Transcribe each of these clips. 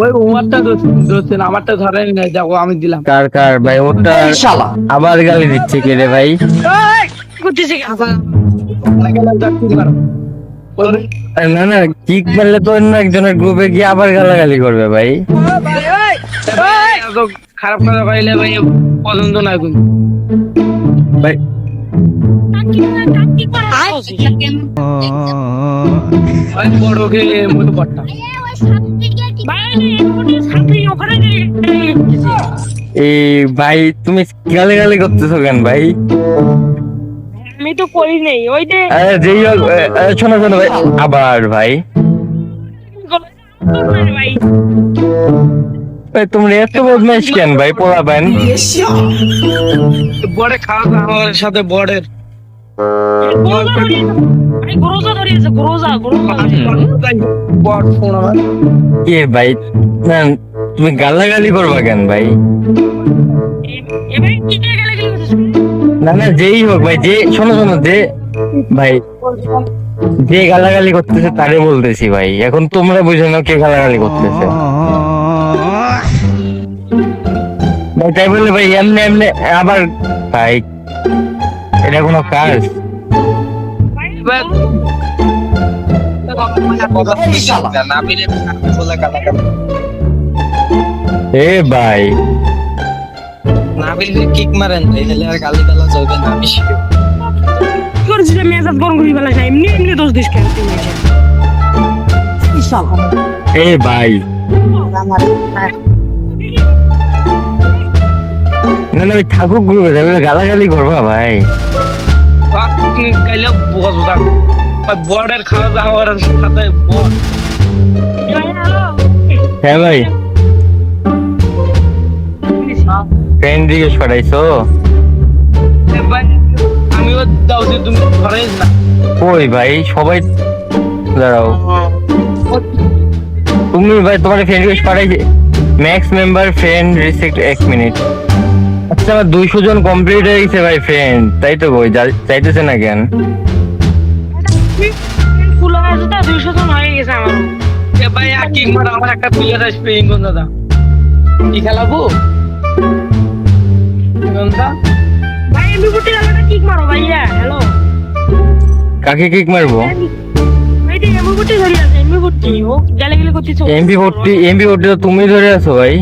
ওই ধরছেন আমারটা ধরেন না যাও আমি দিলাম। কার কার ভাই ওটা আবার গালি দিচ্ছে কে রে ভাই? করতেছে না না কিক মারলে তো অন্য একজনের গ্রুপে গিয়ে আবার গালাগালি করবে ভাই। এত খারাপ কথা পাইলে ভাই পছন্দ না কিন্তু ভাই বড়কে মতো এই ভাই তুমি গালি গালি করতেছো কেন ভাই? আমি তো করি নেই ওই যে যেই হোক এ, এ, শোনো শোনো ভাই আবার ভাই। ভাই তোমরা এত বদমাইশ কেন ভাই পোলা পান বড়ে খাওয়া দাওয়া আমার সাথে বড়ের ভাই না। তুমি গালাগালি করবা কেন ভাই? না না যেই হোক ভাই যে শোনো শোনো যে ভাই যে গালাগালি করতেছে তারে বলতেছি ভাই। এখন তোমরা বুঝে নাও কে গালাগালি করতেছে। ভাই তাই বলে ভাই এমনি এমনি আবার ভাই এটা কোনো কাজ এ ভাই। না কিক মারেন ভাই তাহলে আর গালি গালা চলবে না আমি শিখে কি মেজাজ গরম করে ফেলা যায় এমনি এমনি দোষ দিস কেন? তুই এ ভাই। না না ওই ঠাকুর গ্রুপে যাবে গালাগালি করবা ভাই। গাইলে বর্ডের খাওয়া দাওয়ার সাথে। হ্যাঁ ভাই। ফ্রেন্ড জিজ্ঞেস করাইছো আমিও দাও যে তুমি না কই ভাই সবাই দাঁড়াও। তুমি ভাই তোমার ফ্রেন্ড রিকোয়েস্ট পাঠাইছে। ম্যাক্স মেম্বার ফ্রেন্ড রিসেক্ট এক মিনিট আচ্ছা আমার দুইশো জন কমপ্লিট হয়ে গেছে ভাই ফ্রেন্ড তাই তো যা- চাইতেছে না কেন? ফুল আছে দুইশো জন হয়ে গেছে আমার। ভাই আর কিক মারো আমার একটা প্লেয়ার আসবে এই দাদা। কি খেলাবো? ভাই এমনি বুটি গেলে কিক মারো ভাইয়া হ্যালো কাকে কিক মারবো? এমপি ফোরটি এমপি ফোরটি তো তুমি ধরে আছো ভাই।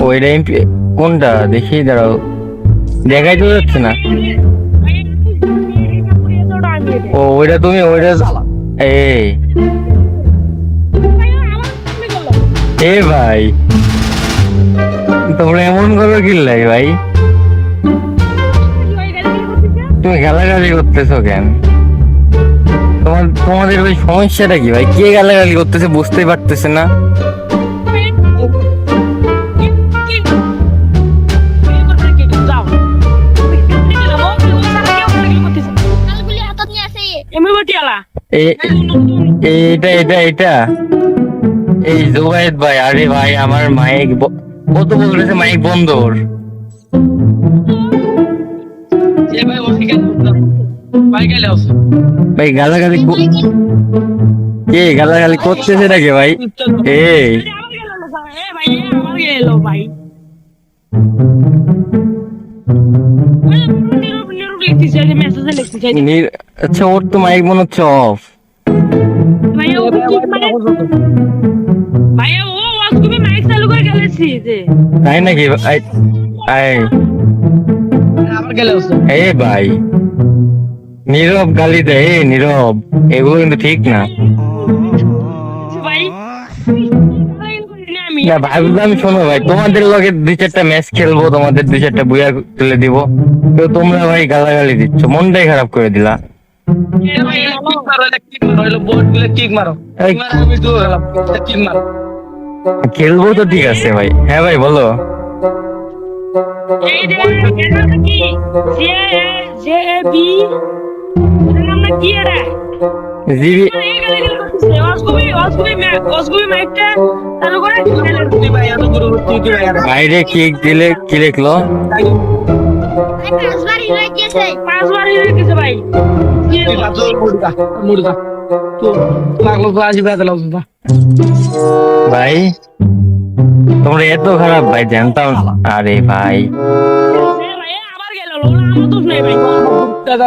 ওইটা এমপি কোনটা? দেখি, দাঁড়াও। দেখাই তো যাচ্ছে না? ও, ওইটা তুমি, ওইটা এ। ভাই। তোমরা এমন করো কিল্লাই ভাই। তুমি গালাগালি করতেছো কেন? তোমার, তোমাদের ওই সমস্যাটা কি ভাই? কে গালাগালি করতেছে বুঝতেই পারতেছে না? এটা এটা এটা এই জুবাইদ ভাই আরে ভাই আমার মাইক কত বলেছে মাইক বন্ধ ওর? ভাই ভাই ভাই গালাগালি কে গালাগালি করতেছে নাকি ভাই? এই নি- আচ্ছা ওর তো মাইক মনে হচ্ছে অফ ভাইয়া ও ওয়াজগুবি মাইক চালু করে গেলেছি যে তাই নাকি? আই আই। আবার গেলে এ ভাই। নীরব গালি দেয় নীরব। এগুলো কিন্তু ঠিক না। না ভাবলাম শোনো ভাই, তোমাদের লগে দুই চারটা ম্যাচ খেলব, তোমাদের দুই চারটা বুয়া তুলে দিব। তো তোমরা ভাই গালাগালি দিচ্ছ, মনটাই খারাপ করে দিলা। খেলব তো ঠিক আছে ভাই। হ্যাঁ ভাই, বলো। কি জিবি বাইরে কিক দিলে কি লিখলো? ভাই। তোমরা এত খারাপ ভাই জানতাম আরে ভাই। আবার গেল। আমার দোষ নেই ভাই। দাদা।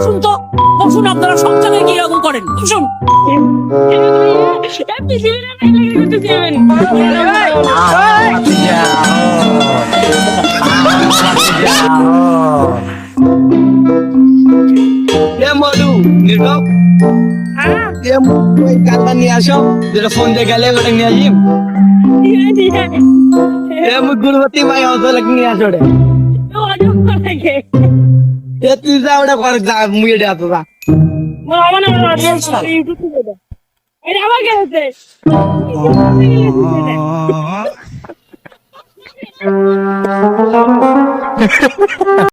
বসুন তো বসুন আপনারা সব জায়গায় কি এরকম করেন। বসুন। মধু নির্গম কালটা নিয়ে আসো যেটা ফোন দিয়ে গেলে ওটা নিয়ে গুরুবতী ভাই অত নিয়ে আসো রে। এ তুই যা ওটা করে যা মুই এটা এত যা। আমার আমার ইউটিউব থেকে দাও এটা আবার গেছে